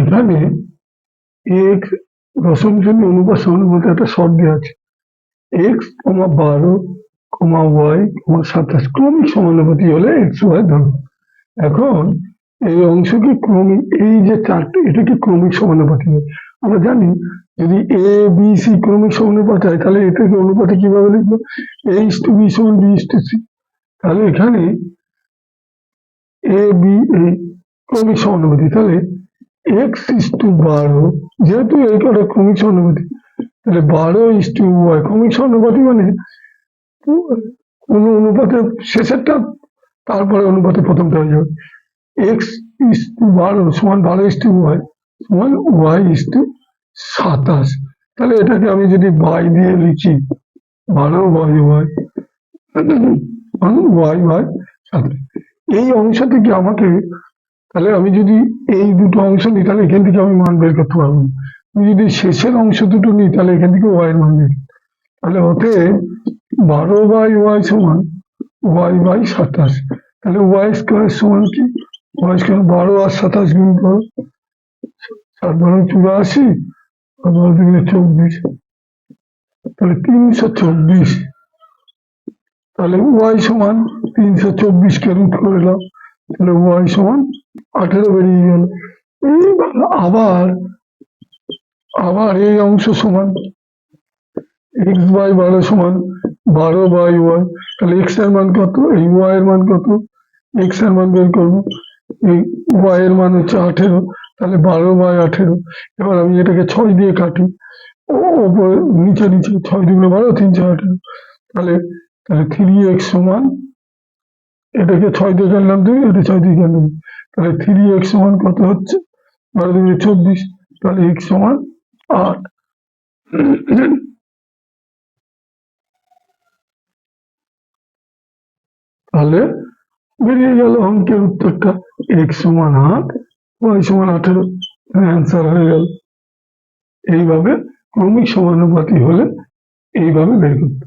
এখানে এক্স দশম শ্রেণি অনুপাত সমানুপাতে একটা শর্ট দেওয়া আছে। এক্স কমা বারো কমা ওয়াই কমা সাতাশ ক্রমিক সমানুপাতি হলে এক্স ওয়াই ধরো। এখন এই অংশকে ক্রমিক, এই যে চারটে, এটাকে ক্রমিক সমানুপাতি হয় আমরা জানি যদি এ বি সি ক্রমিক সমানুপাত হয়, তাহলে এটাকে অনুপাতে কীভাবে লিখব? এইচ টু বি সমান বি টু সি তাহলে এখানে এ বি এই ক্রমিক সমানুপাতি। তাহলে এক্স ইস টু বারো, যেহেতু এই কটা ক্রমিক সমানুপাতি তাহলে বারো ইস টু ওয়াই ক্রমিক সমানুপাতি মানে কোন অনুপাতে শেষেরটা, তারপরে অনুপাতে প্রথমটা হয়ে যাবে। এক্স ইস টু বারো সমান বারো ইস টু ওয়াই, সমান ওয়াই ইস টু সাতাশ। তাহলে এটাকে আমি যদি বাই দিয়ে লিখি, বারো বাই ওয়াই ওয়াই বাই সাতাশ। এই অংশ থেকে আমাকে তাহলে আমি যদি এই দুটো অংশ নিই, তাহলে এখান থেকে আমি মান বের করতে পারব। আমি যদি শেষের অংশ দুটো নিই, তাহলে এখান থেকে ওয়াই এর মান বের তাহলে ওতে বারো বাই ওয়াই সমান ওয়াই বাই সাতাশ। তাহলে ওয়াই স্কোয়ার সমান কি? ওয়াই স্কোয়ার বারো আর সাতাশ গুণ করো। সাত বারো চুরাশি, আর বারো চব্বিশ। তাহলে তিনশো চব্বিশ। তাহলে ওয়াই সমান তিনশো চব্বিশকে রুট করে দাও। তাহলে ওয়াই সমান আঠেরো বেরিয়ে গেল। এইবার আবার আবার এই অংশ সমান। এক্স বাই বারো সমান বারো বাই ওয়াই তাহলে এক্সের মান কত? এই ওয়াই এর মান কত? এক্সের মান বের করব। এই ওয়াই এর মান হচ্ছে আঠেরো। তাহলে বারো বাই আঠেরো। এবার আমি এটাকে ছয় দিয়ে কাটি। ওপরে, নিচে নিচে, ছয় দুগুলো বারো, তিন ছয় আঠেরো। তাহলে তাহলে থ্রি এক্স সমান, এটাকে ছয় দিয়ে কাটলাম দুই, এটা ছয় দিয়ে দুই। তাহলে থ্রি এক্স সমান কত হচ্ছে? বারো দুগুলো চব্বিশ, তাহলে এক্স সমান আট। তাহলে বেরিয়ে গেল অঙ্কের উত্তরটা এক্স সমান আট ওয়াই সমান আঠেরো। অ্যান্সার হয়ে গেল। এইভাবে ক্রমিক সমানুপাতি হলে এইভাবে বের করতে